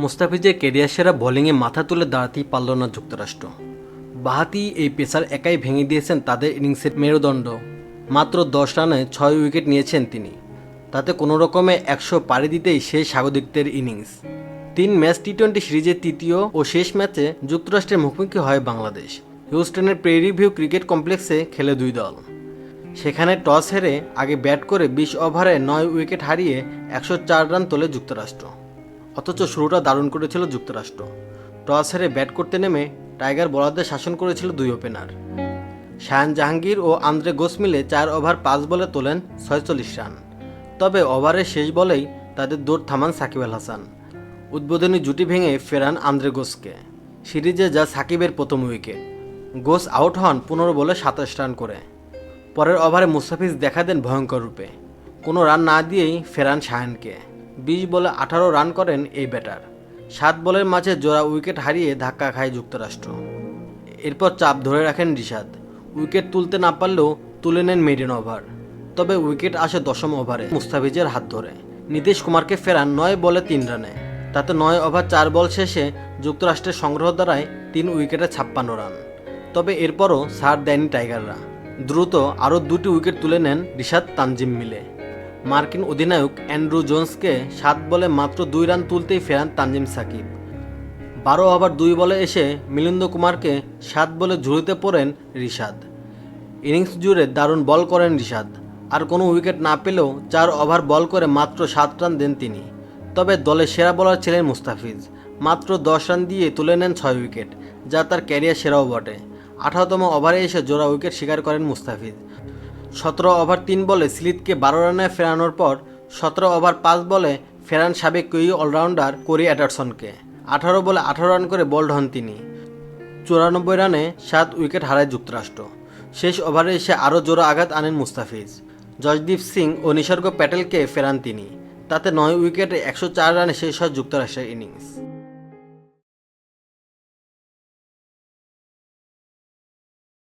মুস্তাফিজের কেরিয়ার সেরা বোলিংয়ে মাথা তুলে দাঁড়াতেই পারল না যুক্তরাষ্ট্র। বাহাতি এই পেসার একাই ভেঙে দিয়েছেন তাদের ইনিংসের মেরুদণ্ড। মাত্র দশ রানে ছয় উইকেট নিয়েছেন তিনি। তাতে কোনো রকমে একশো পাড়ি দিতেই শেষ স্বাগতিকদের ইনিংস তিন ম্যাচ টি টোয়েন্টি সিরিজের তৃতীয় ও শেষ ম্যাচে যুক্তরাষ্ট্রের মুখোমুখি হয় বাংলাদেশ। হিউস্টনের প্রেরি ভিউ ক্রিকেট কমপ্লেক্সে খেলে দুই দল। সেখানে টস হেরে আগে ব্যাট করে বিশ ওভারে নয় উইকেট হারিয়ে একশো চার রান তোলে যুক্তরাষ্ট্র। অথচ শুরুটা দারুণ করেছিল যুক্তরাষ্ট্র। টস হেরে ব্যাট করতে নেমে টাইগার বোলারদের শাসন করেছিল দুই ওপেনার। শায়ান জাহাঙ্গীর ও আন্দ্রে গোস মিলে চার ওভার পাঁচ বলে তোলেন ছয়চল্লিশ রান। তবে ওভারের শেষ বলেই তাদের দৌড় থামান সাকিব আল হাসান। উদ্বোধনী জুটি ভেঙে ফেরান আন্দ্রে গোসকে। সিরিজে যা সাকিবের প্রথম উইকেট। গোস আউট হন পনেরো বলে সাতাশ রান করে। পরের ওভারে মুস্তাফিজ দেখা দেন ভয়ঙ্কর রূপে। কোনো রান না দিয়েই ফেরান শাহানকে বিশ বলে আঠারো রান করেন এই ব্যাটার। সাত বলের মাঝে জোড়া উইকেট হারিয়ে ধাক্কা খায় যুক্তরাষ্ট্র। এরপর চাপ ধরে রাখেন রিশাদ। উইকেট তুলতে না পারলেও তুলে নেন মেডেন ওভার। তবে উইকেট আসে দশম ওভারে মুস্তাফিজের হাত ধরে। নীতিশ কুমারকে ফেরান নয় বলে তিন রানে। তাতে নয় ওভার চার বল শেষে যুক্তরাষ্ট্রের সংগ্রহ দ্বারায় তিন উইকেটে ছাপ্পান্ন রান। তবে এরপরও ছাড় দেয়নি টাইগাররা। দ্রুত আরও দুটি উইকেট তুলে নেন রিশাদ তানজিম মিলে। মার্কিন অধিনায়ক অ্যান্ড্রু জোন্সকে সাত বলে মাত্র দুই রান তুলতেই ফেরান তানজিম সাকিব। বারো ওভার দুই বলে এসে মিলিন্দ কুমারকে সাত বলে ঝুড়িতে পড়েন রিশাদ। ইনিংস জুড়ে দারুণ বল করেন রিশাদ। আর কোনো উইকেট না পেলেও চার ওভার বল করে মাত্র সাত রান দেন তিনি। তবে দলের সেরা বলার ছিলেন মুস্তাফিজ। মাত্র দশ রান দিয়ে তুলে নেন ছয় উইকেট, যা তার ক্যারিয়ার সেরাও বটে। আঠারোতম ওভারে এসে জোড়া উইকেট শিকার করেন মুস্তাফিজ। সতেরো ওভার তিন বলে স্লিথকে বারো রানে ফেরানোর পর সতেরো ওভার পাঁচ বলে ফেরান সাবেক কুই অলরাউন্ডার কোরি অ্যাডারসনকে আঠারো বলে আঠারো রান করে বোল্ড হন তিনি। চুরানব্বই রানে সাত উইকেট হারায় যুক্তরাষ্ট্র। শেষ ওভারে এসে আরও জোড়া আঘাত আনেন মুস্তাফিজ। জসদীপ সিং ও নিসর্গ প্যাটেলকে ফেরান তিনি। তাতে নয় উইকেটে একশো চার রানে শেষ হয় যুক্তরাষ্ট্রের ইনিংস।